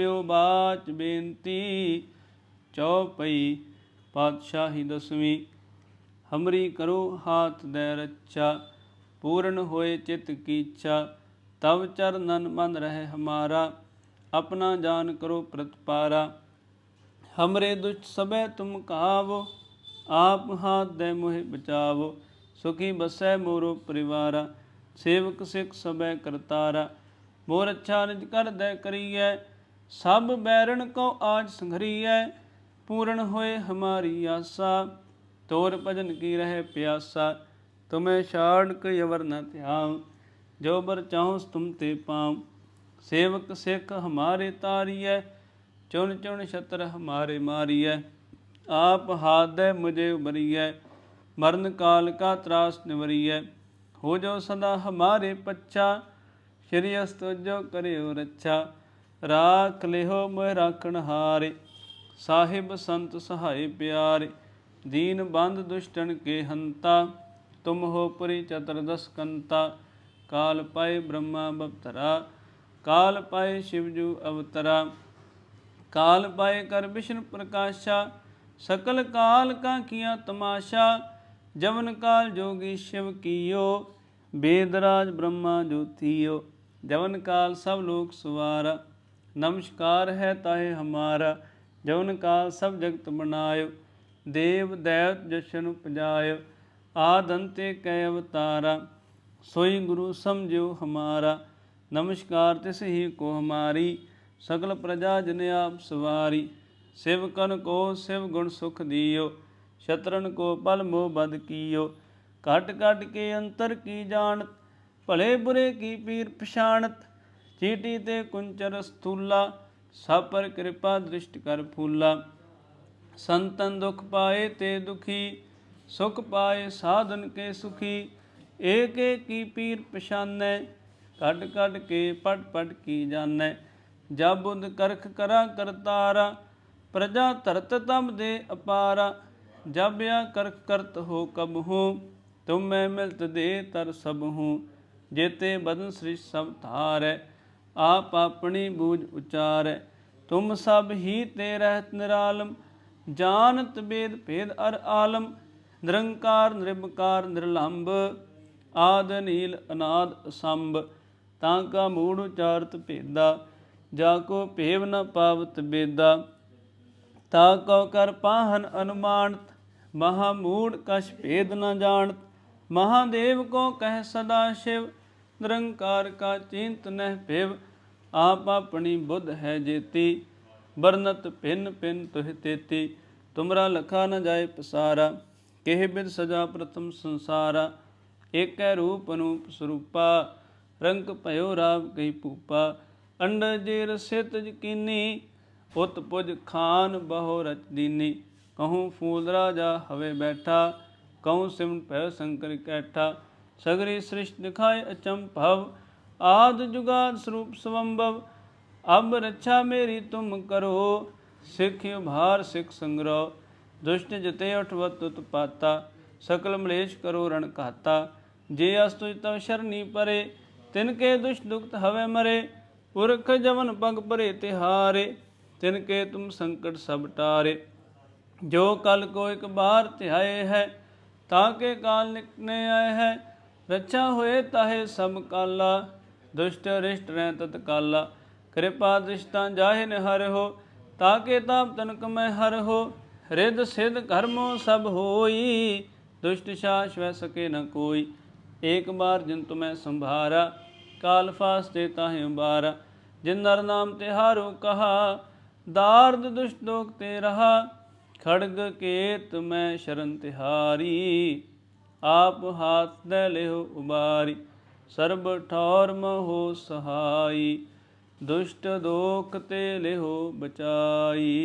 ਪਿਓ ਬਾਚ ਬੇਨਤੀ ਚੌਪਈ ਪਾਤਸ਼ਾਹੀ ਦਸਵੀਂ। ਹਮਰੀ ਕਰੋ ਹਾਥ ਦੇ ਰੱਛਾ, ਪੂਰਨ ਹੋਏ ਚਿਤ ਕੀ ਇੱਛਾ ਤਵ ਚਰਨਨ ਮਨ ਰਹਿ ਹਮਾਰਾ, ਆਪਣਾ ਜਾਨ ਕਰੋ ਪ੍ਰਤਪਾਰਾ ਹਮਰੇ ਦੁਸ਼ਟ ਸਭੈ ਤੁਮ ਕਾਵੋ ਆਪ ਹਾਥ ਦੇ ਮੋਹਿ ਬਚਾਵੋ। ਸੁਖੀ ਬਸੈ ਮੋਰੋ ਪਰਿਵਾਰਾ, ਸੇਵਕ ਸਿਖ ਸਭੈ ਕਰਤਾਰਾ। ਮੋਰ ਅੱਛਾ ਨਿਜ ਕਰ ਦੇ ਕਰੀਐ ਸਭ ਬੈਰਣ ਕੋ ਆਜ ਸੰਘਰੀਐ, ਪੂਰਨ ਹੋਏ ਹਮਾਰੀ ਆਸਾ। ਤੋਰ ਭਜਨ ਕੀ ਰਹਿ ਪਿਆਸਾ, ਤੁਮੇ ਛਾੜ ਕੇ ਅਵਰ ਨ ਧਿਆਉ। ਜੋ ਬਰ ਚਾਹੋ ਤੁਮ ਤੇ ਪਾਉ। ਸੇਵਕ ਸਿੱਖ ਹਮਾਰੇ ਤਾਰੀਐ, ਚੁਣ ਚੁਣ ਛਤਰ ਹਮਾਰੇ ਮਾਰੀਐ। ਆਪ ਹਾਥ ਦੇ ਮੁਝੇ ਉਬਰੀਐ ਮਰਨ ਕਾਲ ਕਾ ਤਰਾਸ ਨਿਵਰੀਐ। ਹੋ ਜੋ ਸਦਾ ਹਮਾਰੇ ਪੱਛਾ, ਸ਼੍ਰੀ ਅਸਤੁ ਜੋ ਕਰਿਓ ਰੱਛਾ। ਰਾਖ ਲਿਓ ਮੋਹਿ ਰਾਖਣ ਹਾਰੇ, ਸਾਹਿਬ ਸੰਤ ਸਹਾਈ ਪਿਆਰੇ, ਦੀਨ ਬੰਦ ਦੁਸ਼ਟਨ ਕੇ ਹੰਤਾ, ਤੁਮ ਹੋ ਪੁਰੀ ਚਤੁਰਦਸ ਕੰਤਾ, ਕਾਲ ਪਾਏ ਬ੍ਰਹਮਾ ਬਪਤਰਾ, ਕਾਲ ਪਾਏ ਸ਼ਿਵਜੂ ਅਵਤਰਾ, ਕਾਲ ਪਾਏ ਕਰ ਵਿਸ਼ਨ ਪ੍ਰਕਾਸ਼ਾ, ਸਕਲ ਕਾਲ ਕਾ ਕੀਆ ਤਮਾਸ਼ਾ, ਜਵਨ ਕਾਲ ਜੋਗੀ ਸ਼ਿਵ ਕੀਓ ਬੇਦਰਾਜ ਬ੍ਰਹਮਾ ਜੋਤੀਓ, ਜਵਨ ਕਾਲ ਸਭ ਲੋਕ ਸੁਵਾਰਾ। ਨਮਸਕਾਰ ਹੈ ਤਾਹੇ ਹਮਾਰਾ ਜਵਨ ਕਾਲ ਸਭ ਜਗਤ ਬਣਾਇਓ ਦੇਵ ਦੈਵ ਜਸ਼ਨ ਪਜਾਇਓ ਆਦੰਤੇ ਕੈ ਅਵਤਾਰਾ, ਸੋਈ ਗੁਰੂ ਸਮਝਿਓ ਹਮਾਰਾ, ਨਮਸਕਾਰ ਤਿਸ ਹੀ ਕੋ ਹਮਾਰੀ, ਸਗਲ ਪ੍ਰਜਾ ਜਨ ਆਪ ਸਵਾਰੀ ਸਿਵਕਨ ਕੋ ਸਿਵ ਗੁਣ ਸੁਖ ਦਿਓ, ਸ਼ਤਰਨ ਕੋ ਪਲ ਮੋਹ ਬਦ ਕੀਓ, ਘਟ ਘਟ ਕੇ ਅੰਤਰ ਕੀ ਜਾਣਤ, ਭਲੇ ਬੁਰੇ ਕੀ ਪੀਰ ਪਛਾਣਤ ਚੀਟੀ ਤੇ ਕੁੰਚਰ ਸਥੂਲਾ ਸਭ ਪਰ ਕਿਰਪਾ ਦ੍ਰਿਸ਼ਟ ਕਰ ਫੂਲਾ। ਸੰਤਨ ਦੁਖ ਪਾਏ ਤੇ ਦੁਖੀ, ਸੁਖ ਪਾਏ ਸਾਧਨ ਕੇ ਸੁਖੀ। ਏਕ ਏਕ ਕੀ ਪੀਰ ਪਛਾਨੈ, ਕੱਢ ਕੱਢ ਕੇ ਪਟ ਪਟ ਕੀ ਜਾਣੈ। ਜਬ ਬੁੱਧ ਕਰਖ ਕਰਾ ਕਰਤਾਰਾ, ਪ੍ਰਜਾ ਧਰਤ ਤਮ ਦੇ ਅਪਾਰਾ। ਜਬ ਆ ਕਰਖ ਕਰਤ ਹੋ ਕਬ ਹੋ, ਤੁਮ ਮੈਂ ਮਿਲਤ ਦੇ ਤਰ ਸਭ ਹੂੰ। ਜੇਤੇ ਬਦਨ ਸ੍ਰਿਸ਼ ਸਭ ਧਾਰੈ। ਆਪ ਆਪਣੀ ਬੂਝ ਉਚਾਰੈ। ਤੁਮ ਸਭ ਹੀ ਤੇ ਰਹਿਤ ਨਿਰਾਲਮ, ਜਾਣਤ ਬੇਦ ਭੇਦ ਅਰ ਆਲਮ, ਨਿਰੰਕਾਰ ਨਿਰਭਕਾਰ ਨਿਰਲੰਭ, ਆਦ ਨੀਲ, ਅਨਾਦ, ਅਸੰਭ, ਤਾਂ ਕਾ ਮੂੜ ਉਚਾਰਤ ਭੇਦਾ, ਜਾ ਕੋ ਭੇਵ ਨ ਪਾਵਤ ਬੇਦਾ, ਤਾ ਕੋ ਕਰ ਪਾਹਨ ਅਨੁਮਾਨਤ, ਮਹਾ ਮੂੜ ਕਛ ਭੇਦ ਨ ਜਾਣਤ, ਮਹਾਦੇਵ ਕੋ ਕਹਿ ਸਦਾ ਸ਼ਿਵ ਨਿਰੰਕਾਰ ਕਾ ਚਿੰਤ ਨਹਿ ਭਿਵ, ਆਪ ਆਪਣੀ ਬੁੱਧ ਹੈ ਜੇਤੀ। ਬਰਨਤ ਭਿੰਨ ਭਿੰਨ ਤੁਹ ਤੇਤੀ, ਤੁਮਰਾ ਲਖਾ ਨ ਜਾਏ ਪਸਾਰਾ। ਕਿਹ ਬਿਦ ਸਜਾ ਪ੍ਰਥਮ ਸੰਸਾਰਾ, ਏਕੈ ਰੂਪ ਅਨੂਪ ਸਰੂਪਾ। ਰੰਗ ਭਇਓ ਰਾਵ ਕਈ ਭੂਪਾ ਅੰਡ ਜੇ ਰਸਿਤ ਯਕੀਨੀ ਉਤ ਪੁਜ ਖਾਨ ਬਹੁ ਰਚ ਦੀਨੀ। ਕਹੂੰ ਫੂਲ ਰਾਜਾ ਹਵੇ ਬੈਠਾ, ਕਹੂੰ ਸਿਮਟ ਭੈ ਸੰਕਰ ਕੈਠਾ। ਸਗਰੀ ਸ੍ਰਿਸ਼ਟ ਦਿਖਾਏ ਅਚੰਭਵ ਆਦ ਜੁਗਾਦ ਸਰੂਪ ਸਵੰਭਵ, ਅਬ ਰੱਛਾ ਮੇਰੀ ਤੁਮ ਕਰੋ, ਸਿੱਖ ਉਭਾਰ ਸਿੱਖ ਸੰਗਰੋ ਦੁਸ਼ਟ ਜਤੇ ਉਠਵਤ ਉਤਪਾਤਾ ਸਕਲ ਮਲੇਸ਼ ਕਰੋ ਰਣ ਘਾਤਾ, ਜੇ ਅਸਤੁ ਤਵ ਸ਼ਰਨੀ ਪਰੇ, ਤਿਨ ਕੇ ਦੁਸ਼ਟ ਦੁਖਤ ਹਵੇ ਮਰੇ, ਪੁਰਖ ਜਵਨ ਪਗ ਭਰੇ ਤਿਹਾਰੇ, ਤਿਨ ਕੇ ਤੁਮ ਸੰਕਟ ਸਭ ਟਾਰੇ। ਜੋ ਕਲ ਕੋ ਇੱਕ ਬਾਰ ਧਿਆਏ ਹੈ, ਤਾਂ ਕੇ ਕਾਲ ਨਿਕਨੇ ਆਏ ਹੈ ਰੱਛਾ ਹੋਏ ਤਾਹੇ ਸਭ ਕਾਲਾ, ਦੁਸ਼ਟ ਰਿਸ਼ਟ ਰਹਿ ਤਤ ਕਾਲਾ। ਕਿਰਪਾ ਦ੍ਰਿਸ਼ਟਾਂ ਜਾਹੇ ਨਿਹਰ ਹੋ, ਤਾਕੇ ਤਾਪ ਤਨਕ ਮੈਂ ਹਰ ਹੋ। ਰਿੱਧ ਸਿਧ ਕਰਮੋ ਸਭ ਹੋਈ, ਦੁਸ਼ਟ ਸ਼ਾਸ ਵੈ ਸਕੇ ਨ ਕੋਈ। ਏਕ ਬਾਰ ਜਿਨ ਤੁਮੈ ਸੰਭਾਰਾ, ਕਾਲ ਫਾਸਤੇ ਤਾਹੇ ਉਬਾਰਾ ਜਿਨ ਨਰ ਨਾਮ ਤੇ ਹਾਰੋ ਕਹਾ, ਦਾਰਦ ਦੁਸ਼ਟ ਦੋਖ ਤੇ ਰਹਾ। ਖੜਗ ਕੇਤ ਮੈਂ ਸ਼ਰਨ ਤਿਹਾਰੀ। ਆਪ ਹਾਥ ਦੇ ਲਿਓ ਉਬਾਰੀ ਸਰਬ ਠੌਰ ਮਹੋ ਸਹਾਈ ਦੁਸ਼ਟ ਦੋਖ ਤੇ ਲਿਓ ਬਚਾਈ।